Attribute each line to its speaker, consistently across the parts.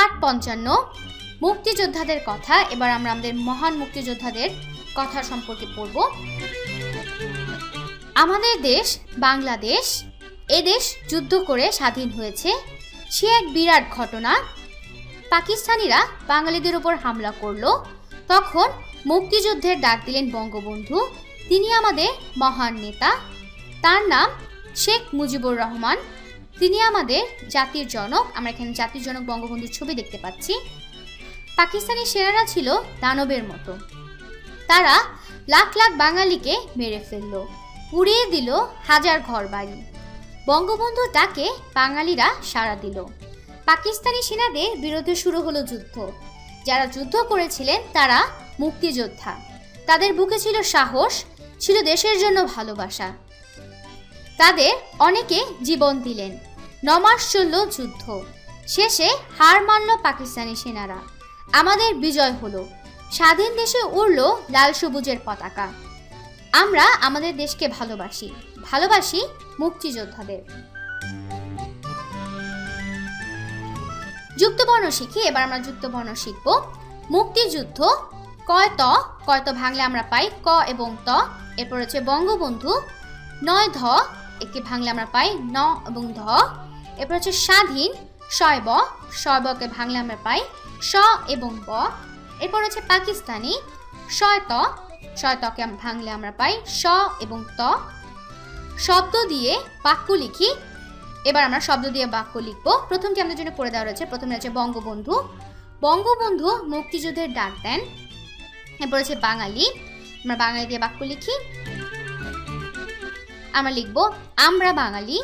Speaker 1: পাঠ পঞ্চান্ন, মুক্তিযোদ্ধাদের কথা। এবার আমরা আমাদের মহান মুক্তিযোদ্ধাদের কথা সম্পর্কে পড়ব। আমাদের দেশ বাংলাদেশ। এ দেশ যুদ্ধ করে স্বাধীন হয়েছে। সে এক বিরাট ঘটনা। পাকিস্তানিরা বাঙালিদের উপর হামলা করল। তখন মুক্তিযুদ্ধের ডাক দিলেন বঙ্গবন্ধু। তিনি আমাদের মহান নেতা। তার নাম শেখ মুজিবুর রহমান। তিনি আমাদের জাতির জনক, আমরা এখানে জাতির জনক বঙ্গবন্ধুর ছবি দেখতে পাচ্ছি। পাকিস্তানি সেনারা ছিল দানবের মতো। তারা লাখ লাখ বাঙালিকে মেরে ফেলল পুড়িয়ে দিল হাজার ঘর বাড়ি বঙ্গবন্ধু ডাকে বাঙালিরা সাড়া দিল। পাকিস্তানি সেনাদের বিরুদ্ধে শুরু হলো যুদ্ধ। যারা যুদ্ধ করেছিলেন তারা মুক্তিযোদ্ধা। তাদের বুকে ছিল সাহস, ছিল দেশের জন্য ভালোবাসা। তাদের অনেকে জীবন দিলেন। নমাস চলল যুদ্ধ। শেষে হার মানল পাকিস্তানি সেনারা। আমাদের বিজয় হলো। স্বাধীন দেশে উড়ল লাল সবুজের পতাকা। আমরা আমাদের দেশকে ভালোবাসি। ভালোবাসি মুক্তিযোদ্ধাদের। যুক্তবর্ণ শিখি, এবার আমরা যুক্তবর্ণ শিখব। মুক্তিযুদ্ধ, কয় ত কয় ত ভাঙলে আমরা পাই ক এবং ত। এরপর হচ্ছে বঙ্গবন্ধু, নয় ধ একে ভাঙলে আমরা পাই ন এবং ধ। এরপর হচ্ছে স্বাধীন শয় ব। ভাঙলে আমরা পাই স এবং ব। এরপর হচ্ছে পাকিস্তানি শয় ত। শয় ভাঙলে আমরা পাই স এবং ত। শব্দ দিয়ে বাক্য লিখি। এবার আমরা শব্দ দিয়ে বাক্য লিখব। প্রথমটি আমাদের জন্য পড়ে দেওয়া রয়েছে। প্রথমে আছে বঙ্গবন্ধু। বঙ্গবন্ধু মুক্তিযুদ্ধের ডাক দেন। এরপর হচ্ছে বাঙালি। আমরা বাঙালি দিয়ে বাক্য লিখি। আমরা লিখব, আমরা বাঙালি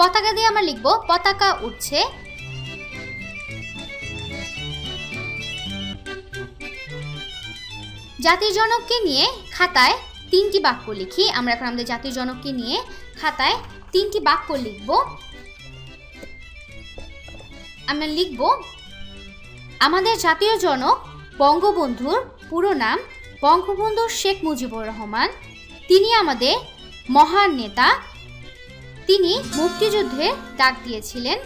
Speaker 1: পতাকা দিয়ে আমরা লিখব, পতাকা উঠছে জাতির জনককে নিয়ে খাতায় তিনটি বাক্য লিখি। আমরা এখন আমাদের জাতির জনককে নিয়ে খাতায় তিনটি বাক্য লিখব। আমরা লিখব, আমাদের জাতীয় জনক বঙ্গবন্ধুর পুরো নাম বঙ্গবন্ধু শেখ মুজিবুর রহমান তিনি আমাদের মহান নেতা তিনি মুক্তিযুদ্ধে ডাক দিয়েছিলেন।